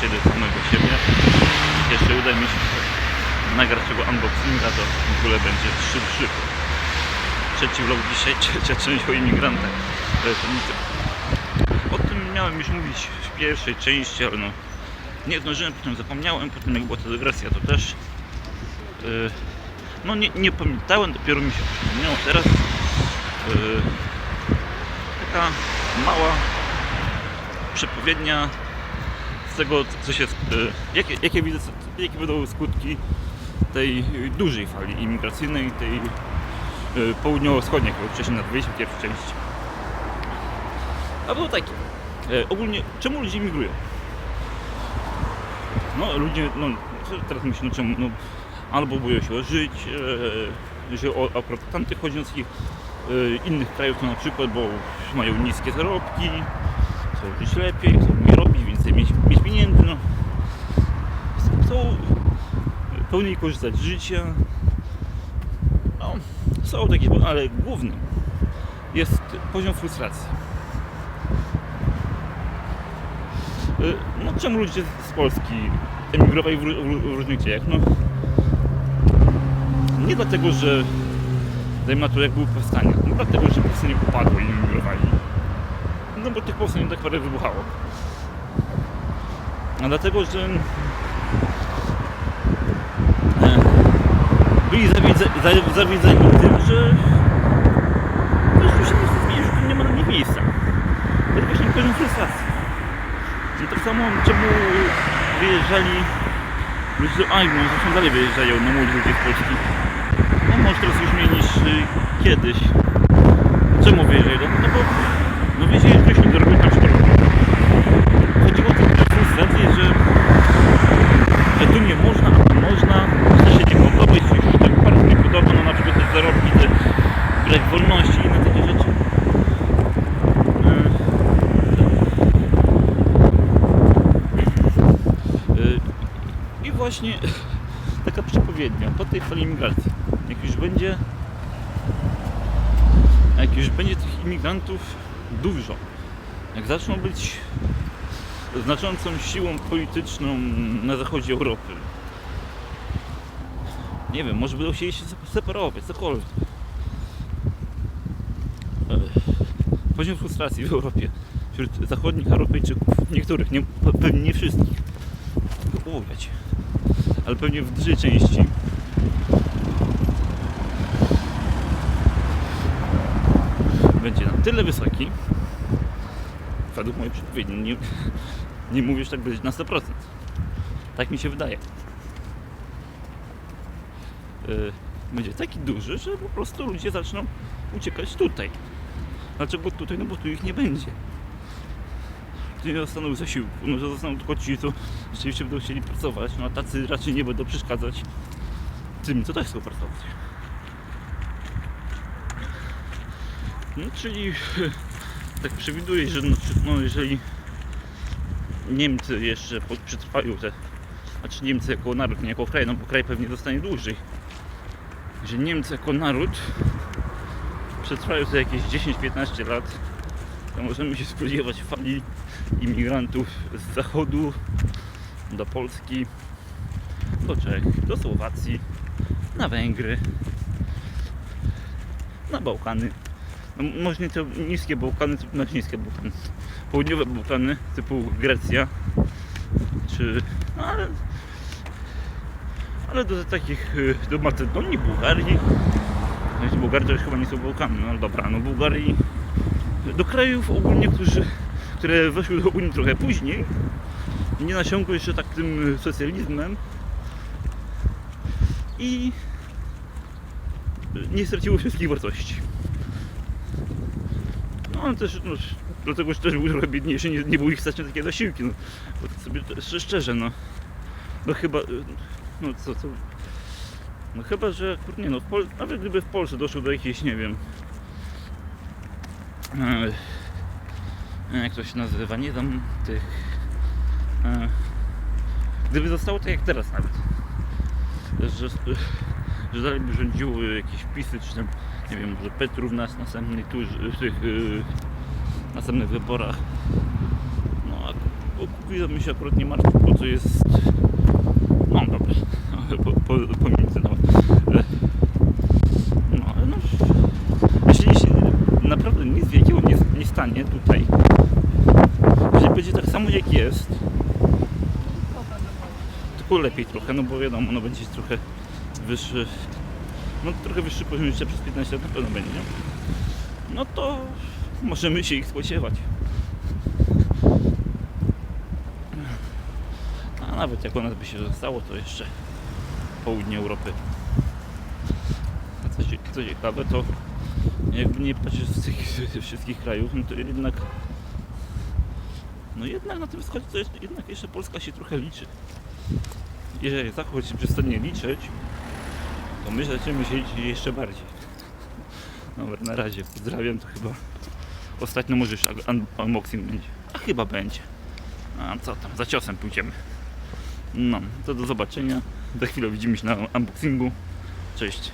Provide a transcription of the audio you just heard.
siebie, samego siebie. Jeszcze uda mi się nagrać tego unboxinga, to w ogóle będzie szybszy. Trzeci vlog dzisiaj, trzecia część o imigrantach. O tym miałem już mówić w pierwszej części, ale no nie zdążyłem, potem zapomniałem, potem jak była ta dygresja to też yy, no nie, nie pamiętałem, dopiero mi się przypomniało teraz yy, taka mała przepowiednia tego co się, yy, jakie, jakie widzę, jakie będą skutki tej dużej fali imigracyjnej, tej yy, południowo-wschodniej, jak wcześniej nazwaliśmy pierwszą część. A było takie. E, ogólnie, czemu ludzie migrują? No, ludzie, no, teraz myślę, no czemu, no, albo boją się żyć, e, że o akurat tamtych chodzących e, innych krajów, to na przykład, bo mają niskie zarobki, chcą żyć lepiej, chcą mniej robić, więcej mieć, mieć pieniędzy, no. Chcą pełniej korzystać z życia. No, są takie, ale głównym jest poziom frustracji. Y, No czemu ludzie z Polski emigrowali w, ró- w różnych dziejach? No nie dlatego, że dajmy na to jak były powstania, no dlatego, że powstanie upadło i emigrowali. No bo tych powstań tak parę wybuchało. A dlatego, że e, byli zawiedze- za- zawiedzeni tym, że no, już się chce zmienić, że nie ma na nich miejsca. To jest właśnie poziom frustracji. I tak samo czemu wyjeżdżali ludzie do Anglii, zresztą dalej wyjeżdżają na młodzi ludzie z Polski. No może teraz już mniej niż y, kiedyś. Czemu wyjeżdżają? No bo no wyjeżdżają wcześniej do roboty na przykład. Chodziło o tę frustrację, że, że tu nie można, a tu można, że się nie podoba i coś się tak bardzo nie podoba, no na przykład te zarobki, te brak wolności i inne takie rzeczy. Y, Y, I właśnie taka przepowiednia po tej fali imigracji. Jak już będzie jak już będzie tych imigrantów dużo, jak zaczną być znaczącą siłą polityczną na zachodzie Europy, nie wiem, może będą chcieli się separować, cokolwiek. Poziom frustracji w Europie wśród zachodnich Europejczyków, niektórych, nie, pewnie nie wszystkich, wiecie. Ale pewnie w dużej części będzie na tyle wysoki, według mojej przepowiedzi, nie, nie mówię, że tak będzie na 100%. Tak mi się wydaje. Yy, Będzie taki duży, że po prostu ludzie zaczną uciekać tutaj. Dlaczego tutaj? No bo tu ich nie będzie nie dostaną zasiłku, no że zostaną tylko ci, co rzeczywiście będą chcieli pracować, no a tacy raczej nie będą przeszkadzać tym, co też chcą pracować. No czyli tak przewiduję, że no, no jeżeli Niemcy jeszcze przetrwają te, znaczy Niemcy jako naród, nie jako kraj, no bo kraj pewnie zostanie dłużej, że Niemcy jako naród przetrwają te jakieś 10-15 lat, to możemy się spodziewać fali imigrantów z zachodu do Polski, do Czech, do Słowacji, na Węgry, na Bałkany. No, nie te niskie Bałkany, znaczy niskie Bałkany, południowe Bałkany typu Grecja, czy no, ale, ale do takich, y, do Macedonii, Bułgarii, no, Bułgaria to już chyba nie są Bałkany, no dobra, no Bułgarii, do krajów ogólnie, którzy, które weszły do Unii trochę później, nie nasiąkły jeszcze tak tym socjalizmem. I nie straciły wszystkich wartości. No ale też, no, dlatego że też były trochę biedniejsze, nie, nie było ich stać na takie zasiłki, no, bo sobie szczerze, no, no chyba, no co, co, no chyba, że, kurde, no, w Pol- nawet gdyby w Polsce doszło do jakiejś, nie wiem, e, jak to się nazywa, nie tam tych. E, gdyby zostało tak jak teraz nawet, że, że dalej by rządziły jakieś pisy, czy tam, nie wiem, może Petrów na następnych turze, w tych e, następnych wyborach. No a Squeeza bym się akurat nie martwił, bo to jest... No dobra, po, po, pomiędzy. E, No, ale no... Jeśli się naprawdę nic wielkiego nie, nie stanie tutaj, jeśli będzie tak samo jak jest, tylko lepiej trochę, no bo wiadomo, no będzie trochę wyższy, no trochę wyższy poziom jeszcze przez 15 lat na pewno będzie, no to możemy się ich spodziewać. A nawet jak u nas by się zostało, to jeszcze południe Europy. A co, co ciekawe, to jakby nie patrzeć z tych wszystkich krajów, no to jednak no jednak na tym wschodzie to jest, jednak jeszcze Polska się trochę liczy. Jeżeli Zachód się przestanie liczyć, to my zaczniemy liczyć jeszcze bardziej. Dobra, na razie pozdrawiam, to chyba ostatnio może już un- unboxing będzie. A chyba będzie. A co tam, za ciosem pójdziemy. No, to do zobaczenia. Za chwilę widzimy się na unboxingu. Cześć.